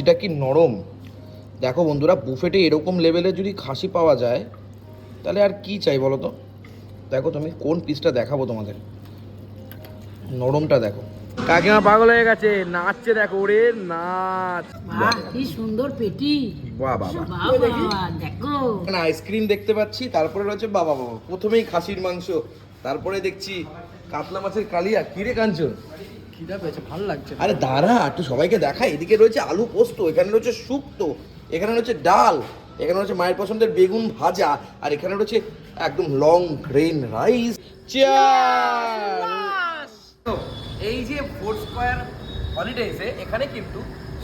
খাসিটা কি নরম? দেখো বন্ধুরা বুফেটে এরকম লেভেলে যদি খাসি পাওয়া যায় তাহলে আর কি চাই বলো তো? দেখো তুমি কোন পিসটা দেখাবো তোমাদের। নরমটা দেখো। কাকিমা পাগল হয়ে গেছে নাচছে দেখো ওরে নাচ। বাহ কি সুন্দর পেটি। বাহ বাবা দেখো। এখানে আইসক্রিম দেখতে পাচ্ছি তারপরে রয়েছে বাবা বাবা প্রথমেই খাসির মাংস তারপরে দেখছি কাতলা মাছের কালিয়া। কিরে কাঞ্চন? খিদা পেয়েছে ভালো লাগছে আরে দাঁড়া একটু সবাইকে দেখাই এদিকে রয়েছে আলু পোস্ত এখানে রয়েছে শুক্তো এখানে রয়েছে ডাল এখানে রয়েছে মায়ের পছন্দের বেগুন ভাজা আর এখানে রয়েছে একদম লং গ্রেন রাইস এই যে ফোর স্কোয়ার হলিডেজে এখানে কিন্তু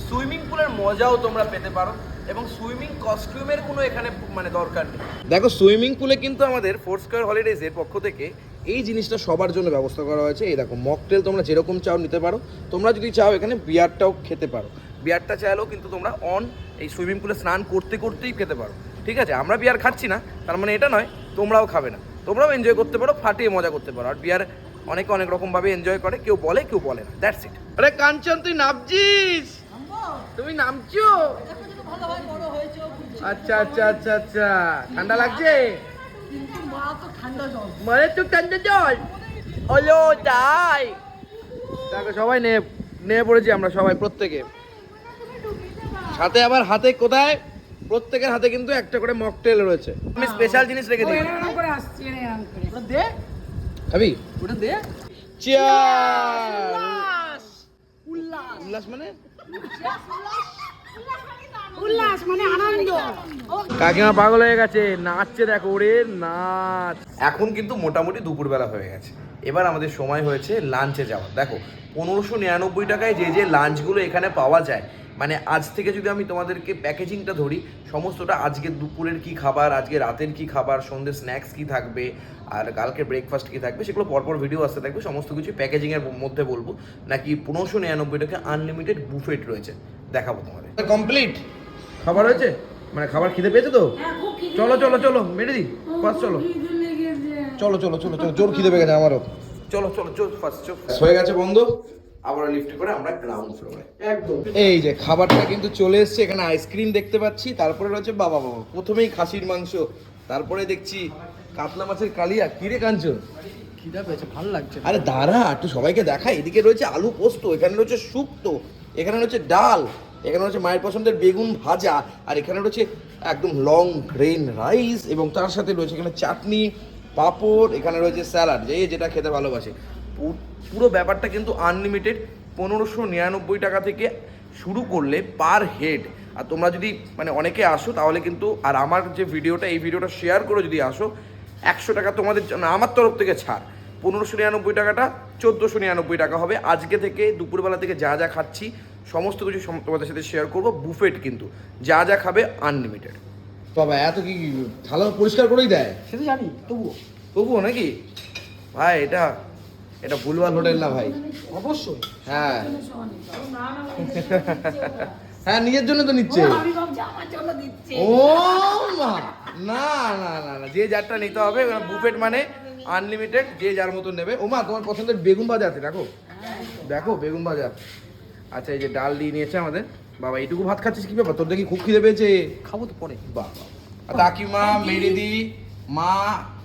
সুইমিং পুলের মজাও তোমরা পেতে পারো এবং সুইমিং কস্টিউমের কোনো এখানে মানে দরকার নেই। দেখো সুইমিং পুলে কিন্তু আমাদের ফোর স্কোয়ার হলিডেজের পক্ষ থেকে এই জিনিসটা সবার জন্য ব্যবস্থা করা হয়েছে। এই দেখো মকটেল তোমরা যেরকম চাও নিতে পারো। তোমরা যদি চাও এখানে বিয়ারটাও খেতে পারো। বিয়ারটা চাইলেও কিন্তু তোমরা অন এই সুইমিং পুলে স্নান করতে করতেই খেতে পারো। ঠিক আছে? আমরা বিয়ার খাচ্ছি না তার মানে এটা নয় তোমরাও খাবে না। তোমরাও এনজয় করতে পারো ফাটিয়ে মজা করতে পারো। আর বিয়ার অনেকে অনেক রকম ভাবে এনজয় করে কেউ বলে কেউ বলে না। দ্যাটস ইট আরে কাঞ্চন তুই নামছিস? তুমি নামছো? আচ্ছা আচ্ছা আচ্ছা আচ্ছা। ঠান্ডা লাগছে? মানে তো ঠান্ডা জল হলো তাই। দেখো সবাই নে নেমে পড়েছি আমরা সবাই প্রত্যেকে। সাথে আবার হাতে কোথায়? প্রত্যেকের হাতে কিন্তু একটা করে মকটেল রয়েছে। আমি স্পেশাল জিনিস রেখে দিই। খাবি? ওটা দে। চিয়ার উল্লাস। মানে? উল্লাস মানে আনন্দ। কাকিমা পাগল হয়ে গেছে নাচছে দেখো ওরে নাচ। এখন কিন্তু মোটামুটি দুপুরবেলা হয়ে গেছে। এবার আমাদের সময় হয়েছে লাঞ্চে যাওয়ার। দেখো পনেরোশো নিরানব্বই টাকায় যে যে লাঞ্চগুলো এখানে পাওয়া যায় মানে আজ থেকে যদি আমি তোমাদেরকে প্যাকেজিংটা ধরি সমস্তটা আজকে দুপুরের কি খাবার আজকে রাতের কি খাবার সন্ধ্যে স্ন্যাক্স কি থাকবে আর কালকে ব্রেকফাস্ট কি থাকবে সেগুলো পরপর ভিডিও আসতে থাকবে সমস্ত কিছু প্যাকেজিংয়ের মধ্যে বলব। নাকি পনেরোশো নিরানব্বই টাকা আনলিমিটেড বুফেট রয়েছে। দেখাবো তোমাদের। কমপ্লিট খাবার হয়েছে? মানে খাবার খিদে পেয়েছে তো? চলো চলো চলো মেরে দি ফার্স্ট চলো। চলো চলো চলো চলো জোর খিদে পেয়ে গেছে আমারও। চলো চলো চলো ফার্স্ট চলো। হয়ে গেছে বন্ধ। আবার লিফট করে আমরা গ্রাউন্ড ফ্লোরে একদম। এই যে খাবারটা কিন্তু চলে এসেছে এখানে আইসক্রিম দেখতে পাচ্ছি তারপরে রয়েছে বাবা বাবা প্রথমেই খাসির মাংস তারপরে দেখছি কাতলা মাছের কালিয়া। কিরে কাঞ্চন? খিদা পেয়েছে ভালো লাগছে আরে দাঁড়া একটু সবাইকে দেখাই। এদিকে রয়েছে আলু পোস্ত এখানে রয়েছে শুক্তো এখানে রয়েছে ডাল, এখানে রয়েছে মায়ের পছন্দের বেগুন ভাজা, আর এখানে রয়েছে একদম লং গ্রেন রাইস এবং তার সাথে রয়েছে এখানে চাটনি, পাঁপড়, এখানে রয়েছে স্যালাড যে যেটা খেতে ভালোবাসে। পুরো ব্যাপারটা কিন্তু আনলিমিটেড পনেরোশো নিরানব্বই টাকা থেকে শুরু করলে পার হেড আর তোমরা যদি মানে অনেকে আসো, তাহলে কিন্তু, আর আমার যে ভিডিওটা, এই ভিডিওটা শেয়ার করে যদি আসো, একশো টাকা তোমাদের জন্য, আমার তরফ থেকে ছাড়। পনেরোশো নিরানব্বই টাকাটা চোদ্দোশো নিরানব্বই টাকা হবে। আজকে থেকে দুপুরবেলা থেকে যা যা খাচ্ছি সমস্ত কিছু তোমাদের সাথে শেয়ার করব। বুফেট কিন্তু যা যা খাবে আনলিমিটেড বাবা এত কি থালা পরিষ্কার করেই দেয়? সে তো জানি তবুও। তবুও নাকি? ভাই এটা এটা ভুলভাল হোটেল না ভাই। অবশ্যই। হ্যাঁ। হ্যাঁ নিজের জন্য তো নিচ্ছে। ও না না না না যে যারটা নিতে হবে বুফেট মানে আনলিমিটেড যে যার মতো নেবে। ও মা তোমার পছন্দের বেগুন ভাজা আছে দেখো। দেখো বেগুন ভাজা। আচ্ছা এই যে ডাল দিয়ে নিয়েছে আমাদের। বাবা এইটুকু ভাত খাচ্ছিস কি ব্যাপার? তোর দেখি খুব খিদে পেয়েছে। খাব তো পরে। আর কাকিমা মেরিদি মা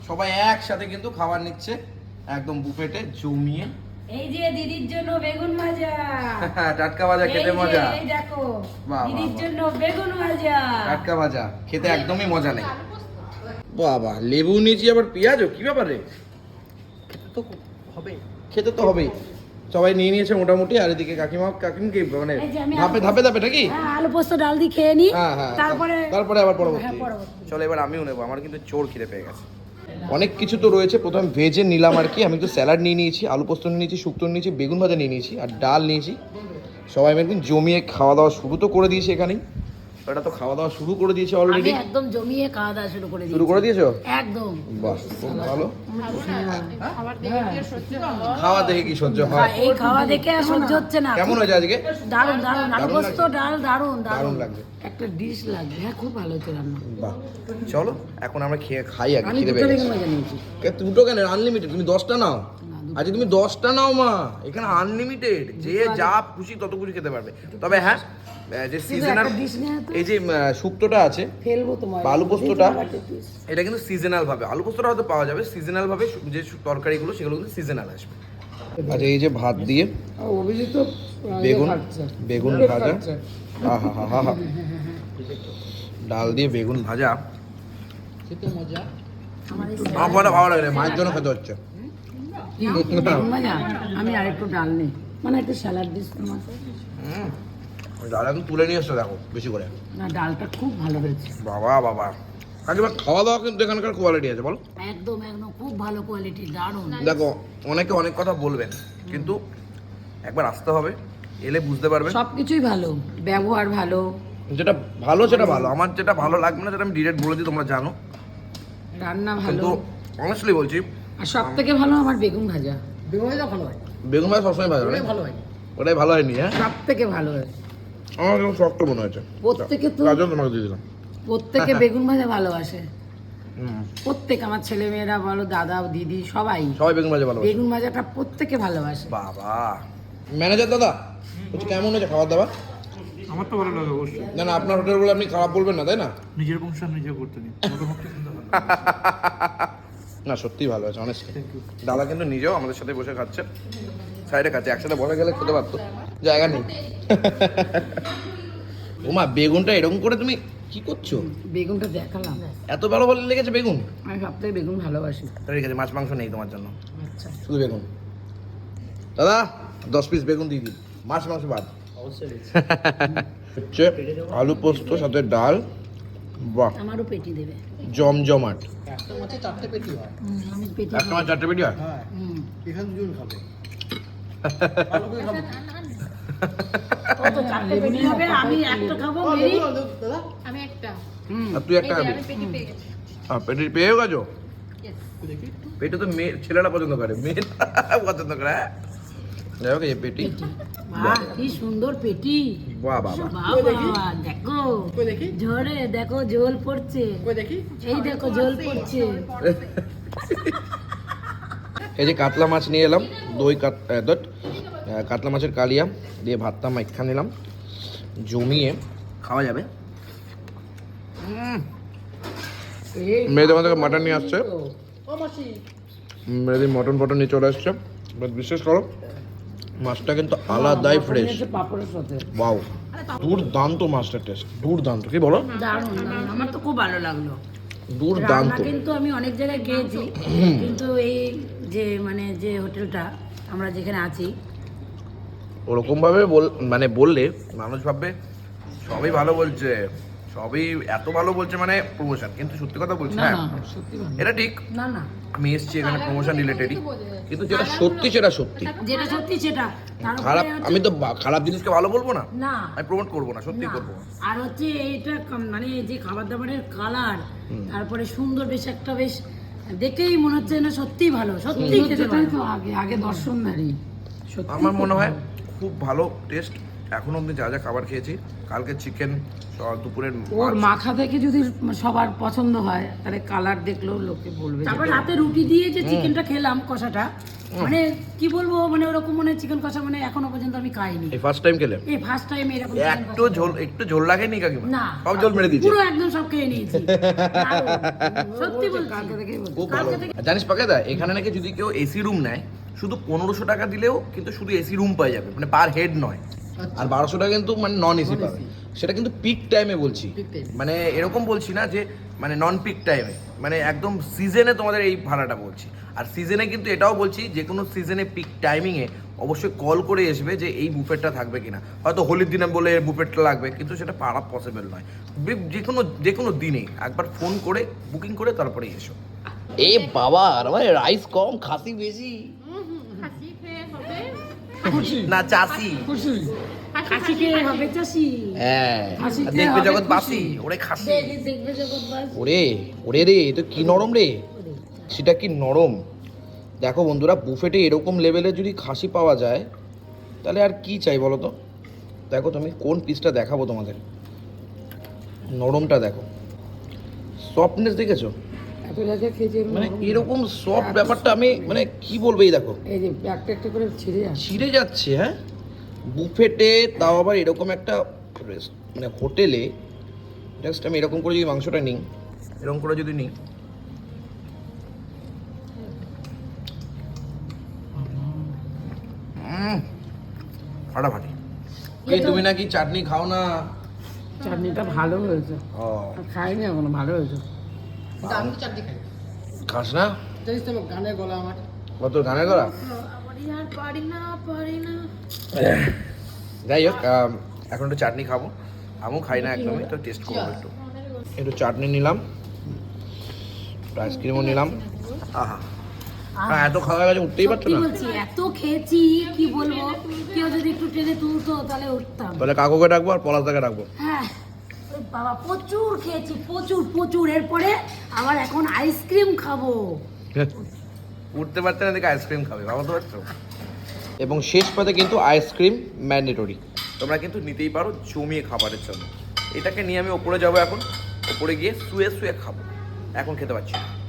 সবাই একসাথে কিন্তু খাবার নিচ্ছে। একদম বুফেটে জমিয়ে। এই যে দিদির জন্য বেগুন ভাজা। টাটকা ভাজা খেতে মজা। এই দেখো দিদির জন্য বেগুন ভাজা। টাটকা ভাজা খেতে একদমই মজা নেই। বাবা লেবু নিয়েছি আবার পেঁয়াজও কি ব্যাপারে খেতে তো হবে খেতে তো হবেই। সবাই নিয়ে নিয়েছে মোটামুটি আর এদিকে কাকিমা কাকিমকে মানে ধাপে ধাপে ধাপে নাকি? হ্যাঁ আলু পোস্ত ডাল দিয়ে খেয়ে নি। হ্যাঁ হ্যাঁ তারপরে তারপরে আবার পরবর্তী। হ্যাঁ চলো এবার আমিও নেব আমার কিন্তু চোর খিদে পেয়ে গেছে। অনেক কিছু তো রয়েছে প্রথমে ভেজে নিলাম আর কি আমি তো স্যালাড নিয়ে নিয়েছি আলু পোস্ত নিয়ে নিয়েছি শুক্তো নিয়ে নিয়েছি বেগুন ভাজা নিয়ে নিয়েছি আর ডাল নিয়েছি। সবাই মিলে জমিয়ে খাওয়া দাওয়া শুরু তো করে দিয়েছি এখানেই। ওটা তো খাওয়া দাওয়া শুরু করে দিয়েছে আমি একদম জমিয়ে খাওয়া দাওয়া শুরু করে শুরু করে দিয়েছ? একদম। বাহ খুব ভালো। হ্যাঁ। খাওয়া দেখে কি সহ্য হয়? এই খাওয়া দেখে আর সহ্য হচ্ছে না। কেমন হয়েছে আজকে? আলু পোস্ত ডাল দারুণ দারুণ। দারুণ লাগছে। একটা ডিশ লাগবে। হ্যাঁ খুব ভালো হচ্ছে রান্না। বাহ। চলো এখন আমরা খেয়ে খাই আগে খিদে পেয়ে গেছে। দুটো কেন? আনলিমিটেড তুমি দশটা নাও। আচ্ছা তুমি দশটা নাও মা। এখানে আনলিমিটেড যে যা খুশি তত খুশি খেতে পারবে। তবে হ্যাঁ যে সিজনাল। এই যে শুক্তোটা আছে ফেলব তোমার আলু পোস্তটা? এটা কিন্তু সিজনাল ভাবে আলু পোস্তটা হয়তো পাওয়া যাবে। সিজনাল ভাবে যে তরকারিগুলো সেগুলো কিন্তু সিজনাল আসবে। আচ্ছা এই যে ভাত দিয়ে অভিজিৎ বেগুন বেগুন ভাজা। আহা হা হা হা ডাল দিয়ে বেগুন ভাজা। খেতে মজা। আমার ভালো লাগে মায়ের জন্য খেতে হচ্ছে। আমি আর একটু ডাল নেই। মানে একটু স্যালাড দিস তোমার। ডাল এখন তুলে নিয়ে এসছো দেখো বেশি করে। না ডালটা খুব ভালো হয়েছে। বাবা বাবা। কাকিমা খাওয়া দাওয়া কিন্তু এখানকার কোয়ালিটি আছে বলো। একদম একদম খুব ভালো কোয়ালিটি দারুণ। দেখো অনেকে অনেক কথা বলবেন কিন্তু একবার আসতে হবে এলে বুঝতে পারবেন। সব কিছুই ভালো ব্যবহার ভালো। যেটা ভালো সেটা ভালো। আমার যেটা ভালো লাগবে না সেটা আমি ডিরেক্ট বলে দিই তোমরা জানো। রান্না ভালো। অনেস্টলি বলছি আর সব থেকে ভালো আমার বেগুন ভাজা। বেগুন ভাজা ভালো হয়। বেগুন ভাজা সবসময় ভালো ওটাই হয় ভালো হয়। ওটাই ভালো হয়নি হ্যাঁ? সব থেকে ভালো হয়েছে আমার কেমন শক্ত মনে হয়েছে। প্রত্যেকে তো তার জন্য তোমাকে দিয়ে দিলাম। প্রত্যেকে বেগুন ভাজা ভালোবাসে। হুম, প্রত্যেক আমার ছেলে মেয়েরা বলো দাদা দিদি সবাই সবাই বেগুন ভাজা ভালো বেগুন ভাজাটা প্রত্যেকে ভালোবাসে। বাবা। ম্যানেজার দাদা বলছি কেমন হয়েছে খাবার দাবার? আমার তো ভালো লাগে অবশ্যই। না না আপনার হোটেল বলে আপনি খারাপ বলবেন না তাই না? নিজের বংশ নিজে করতে ভালো। না সত্যিই ভালো আছে অনেস্টলি দাদা কিন্তু নিজেও আমাদের সাথে বসে খাচ্ছে সাইডে খাচ্ছে একসাথে বসে গেলে খেতে পারতো। জায়গা নেই। ওমা বেগুনটা এরকম করে তুমি কি করছ? বেগুনটা দেখালাম। এত ভালো ভালো লেগেছে বেগুন? আমি সব থেকে বেগুন ভালোবাসি। ঠিক আছে মাছ মাংস নেই তোমার জন্য। আচ্ছা। শুধু বেগুন। দাদা দশ পিস বেগুন দিয়ে দিন। মাছ মাংস বাদ। অবশ্যই হচ্ছে আলু পোস্ত সাথে ডাল। বাহ। আমারও পেটি দেবে। জমজমাট। একটা মাছে চারটে পেটি হয়। আমি পেটি একটা মাছ চারটে পেটি হয়? হ্যাঁ। হুম। এখানে দুজন খাবে। ভালো করে খাবে। ও তো চারটে পেটি হবে? আমি একটা খাব আমি একটা। তুই একটা খাবি আমি পেটি পেয়ে গেছি। পেটি পেয়েও গেছো? পেটি তো মেয়ে ছেলেরা পছন্দ করে। মেয়েরা পছন্দ করে হ্যাঁ? হোক এই পেটি। বাহ কি সুন্দর পেটি। বাহ বাবা দেখো? দেখি। ঝরে দেখো জল পড়ছে। দেখি? এই দেখো জল পড়ছে। এই যে কাতলা মাছ নিয়ে এলাম দই দট, কাতলা মাছের কালিয়া দিয়ে ভাতটা মাইখা নিলাম। জমিয়ে খাওয়া যাবে। এই মেয়েদের মধ্যে মাটন নিয়ে আসছে। মেয়েদের মটন ফটন নিয়ে চলে আসছে। বিশেষ করো মাছটা কিন্তু আলাদাই ফ্রেশ পাপড়ের সাথে। বাউ দুর্দান্ত মাছটার টেস্ট দুর্দান্ত। কি বলো? দারুণ আমার তো খুব ভালো লাগল। দুর্দান্ত। কিন্তু আমি অনেক জায়গায় গিয়েছি। কিন্তু এই যে মানে যে হোটেলটা আমরা যেখানে আছি। ওরকম ভাবে বল মানে বললে মানুষ ভাববে সবই ভালো বলছে। সবই এত ভালো বলছে মানে প্রমোশন কিন্তু সত্যি কথা বলছি না হ্যাঁ? এটা ঠিক। না না। আমি এসছি এখানে প্রমোশন রিলেটেডই কিন্তু যেটা সত্যি সেটা সত্যি। যেটা সত্যি সেটা। খারাপ আমি তো খারাপ জিনিসকে ভালো বলব না? না। আমি প্রমোট করব না সত্যি না। করব আর হচ্ছে এইটা মানে যে খাবার দাবারের কালার তারপরে সুন্দর বেশ একটা বেশ দেখেই মনে হচ্ছে না সত্যি ভালো সত্যি খেতে তো আগে আগে দর্শন নারী সত্যি আমার মনে হয় খুব ভালো টেস্ট এখন অবধি যা যা খাবার খেয়েছি কালকে চিকেন দুপুরের ওর মাখা থেকে যদি সবার পছন্দ হয় তাহলে কালার দেখলেও লোকে বলবে তারপর রাতে রুটি দিয়ে যে চিকেনটা খেলাম কষাটা মানে কি বলব মানে ওরকম মানে চিকেন কষা মানে এখনও পর্যন্ত আমি খাইনি। এই ফার্স্ট টাইম খেলে এই ফার্স্ট টাইম এরকম একটু ঝোল একটু ঝোল লাগেনি কাকিমা? না সব ঝোল মেরে দিয়েছে। পুরো একদম সব খেয়ে নিয়েছি। সত্যি বলছি কালকে খুব ভালো আর জানিস পাকেদা এখানে নাকি যদি কেউ এসি রুম নেয় শুধু পনেরোশো টাকা দিলেও কিন্তু শুধু এসি রুম পাওয়া যাবে মানে পার হেড নয়। আর বারোশো টাকা কিন্তু মানে নন এসি পাবে। সেটা কিন্তু পিক টাইমে বলছি। মানে এরকম বলছি না যে মানে নন পিক টাইমে মানে একদম সিজনে তোমাদের এই ভাড়াটা বলছি। আর সিজনে কিন্তু এটাও বলছি যে কোনো সিজনে পিক টাইমিংয়ে অবশ্যই কল করে আসবে যে এই বুফেটটা থাকবে কিনা। হয়তো হোলির দিনে বলে বুফেটটা লাগবে কিন্তু সেটা পারা পসিবল নয়। যে কোনো যে কোনো দিনে একবার ফোন করে বুকিং করে তারপরে এসো। এ বাবা আর মানে রাইস কম খাসি বেশি। না চাষি। হ্যাঁ দেখবে জগৎ বাসি ওরে খাসি। দেখে দেখবে জগৎবাস ওরে ওরে রে এ তো কি নরম রে। সেটা কি নরম? দেখো বন্ধুরা বুফেটে এরকম লেভেলে যদি খাসি পাওয়া যায় তাহলে আর কি চাই বলো তো? দেখো তুমি কোন পিসটা দেখাবো তোমাদের। নরমটা দেখো। সফটনেস দেখেছ? মানে এরকম সফট ব্যাপারটা আমি মানে কি বলব এই দেখো? এই যে একটা একটা করে ছিঁড়ে যাচ্ছে। ছিঁড়ে যাচ্ছে হ্যাঁ? বুফেটে তাও আবার এরকম একটা মানে হোটেলে জাস্ট আমি এরকম করে যদি মাংসটা নিই এরকম করে যদি নিই। ফাটাফাটি। এই তুমি নাকি চাটনি খাও না? চাটনিটা ভালো হয়েছে। ও। খাইনি এখনও ভালো হয়েছে। আমি তো চারটে খাই। খাস না? জানিস তো গানের গলা আমার। কত গানের না যাই হোক এখন একটু চাটনি খাব। আমিও খাই না একদমই তো টেস্ট করব একটু। একটু চাটনি নিলাম। আইসক্রিমও নিলাম। আহা। হ্যাঁ এত খাওয়া গেছে উঠতেই পারছ না? এত খেয়েছি কি বলব? কেউ যদি একটু টেনে তুলতো তাহলে উঠতাম। তাহলে কাকুকে ডাকবো আর পলাশ পলাশদাকে ডাকবো। হ্যাঁ। বাবা প্রচুর খেয়েছি প্রচুর প্রচুর। এরপরে আবার এখন আইসক্রিম খাব। উঠতে পারছে না দেখে আইসক্রিম খাবে বাবা তো পারছ এবং শেষ পথে কিন্তু আইসক্রিম ম্যান্ডেটরি। তোমরা কিন্তু নিতেই পারো জমিয়ে খাবারের জন্য। এটাকে নিয়ে আমি ওপরে যাব এখন। ওপরে গিয়ে শুয়ে শুয়ে খাব। এখন খেতে পারছি না।